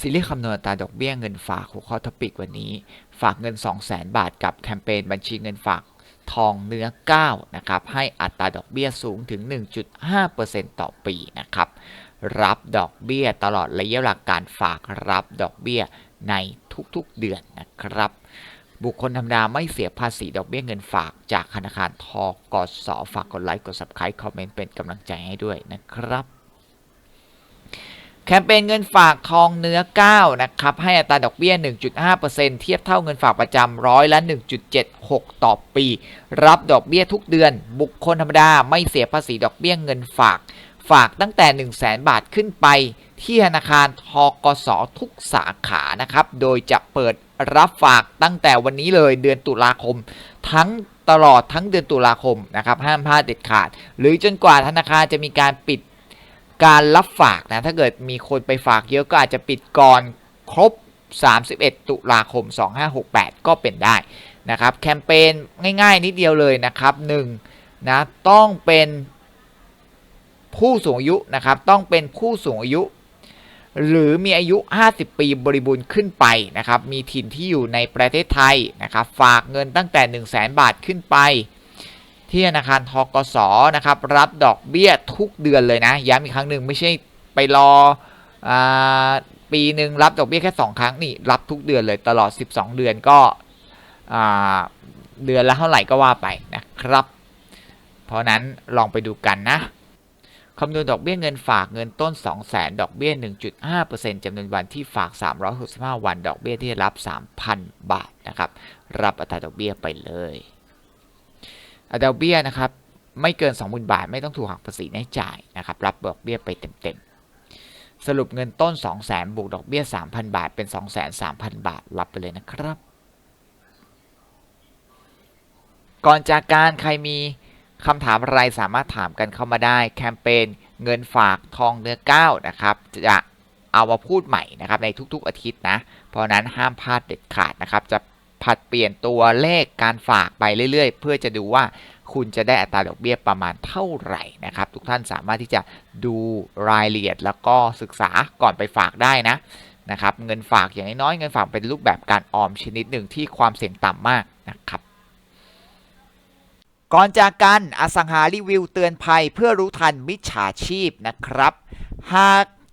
ซีรีส์คำนวณตาดอกเบี้ยเงินฝากหัวข้อทปิกวันนี้ ฝากเงิน 200,000 บาทกับแคมเปญบัญชีเงินฝากทองเนื้อ 9 นะครับ ให้อัตราดอกเบี้ยสูงถึง 1.5%ต่อปีนะครับ รับดอกเบี้ยตลอดระยะเวลาการฝากรับดอกเบี้ยในทุกๆเดือนนะครับ บุคคลธรรมดาไม่เสียภาษีดอกเบี้ยเงินฝากจากธนาคารทกสฝากกดไลค์กด subscribe คอมเมนต์เป็นกำลังใจให้ด้วยนะครับ แคมเปญเงินฝากทองเนื้อ 9 นะครับ ให้อัตราดอกเบี้ย 1.5%เทียบเท่าเงินฝากประจำร้อยละ 1.76 ต่อปี รับดอกเบี้ยทุกเดือน บุคคลธรรมดาไม่เสียภาษีดอกเบี้ยเงินฝาก ฝากตั้งแต่ 1 0 0 0 0 0 บาทขึ้นไป ที่ธนาคารทกสทุกสาขานะครับ โดยจะเปิดรับฝากตั้งแต่วันนี้เลยเดือนตุลาคม ทั้งตลอดทั้งเดือนตุลาคมนะครับห้ามพลาดเด็ดขาด หรือจนกว่าธนาคารจะมีการปิด การรับฝากนะ ถ้าเกิดมีคนไปฝากเยอะก็อาจจะปิดก่อนครบ 31 ตุลาคม 2568 ก็เป็นได้นะครับ แคมเปญง่ายๆ นิดเดียวเลยนะครับ1นะต้องเป็นผู้สูงอายุนะครับ ต้องเป็นผู้สูงอายุ หรือมีอายุ 50 ปีบริบูรณ์ขึ้นไปนะครับ มีถิ่นที่อยู่ในประเทศไทยนะครับ ฝากเงินตั้งแต่ 1 0 0 0 0แบาทขึ้นไป ที่ธนาคารทกสนะครับรับดอกเบี้ยทุกเดือนเลยนะย้ำอีกครั้งหนึ่งไม่ใช่ไปรออปีหนึ่งรับดอกเบี้ยแค่ 2 ครั้งนี่รับทุกเดือนเลยตลอด 12 เดือนก็เดือนละเท่าไหร่ก็ว่าไปนะครับ เพราะนั้นลองไปดูกันนะคำนวณดอกเบี้ยเงินฝากเงินต้น 2 0 0 0 0 0ดอกเบี้ย 1.5%จำนวนวันที่ฝาก 365 วัน ดอกเบี้ยที่รับ 3,000 บาทนะครับ รับอัตราดอกเบี้ยไปเลย ดอกเบี้ยนะครับไม่เกิน 20,000 บาท ไม่ต้องถูกหักภาษีในจ่ายนะครับ รับดอกเบี้ยไปเต็มๆ สรุปเงินต้น 200,000บวกดอกเบี้ย 3,000 บาท เป็น2,300,000 บาท รับไปเลยนะครับ ก่อนจากการใครมีคำถามอะไรสามารถถามกันเข้ามาได้ แคมเปญเงินฝากทองเนื้อก้าวนะครับ จะเอามาพูดใหม่นะครับในทุกๆอาทิตย์นะ เพราะนั้นห้ามพลาดเด็ดขาดนะครับ จะ ผัดเปลี่ยนตัวเลขการฝากไปเรื่อยๆ เพื่อจะดูว่าคุณจะได้อัตราดอกเบี้ยประมาณเท่าไหร่นะครับ ทุกท่านสามารถที่จะดูรายละเอียดแล้วก็ศึกษาก่อนไปฝากได้นะนะครับ เงินฝากอย่างน้อยเงินฝากเป็นรูปแบบการออมชนิดหนึ่งที่ความเสี่ยงต่ำมากนะครับก่อนจากกันอสังหารีวิวเตือนภัยเพื่อรู้ทันมิจฉาชีพนะครับ หาก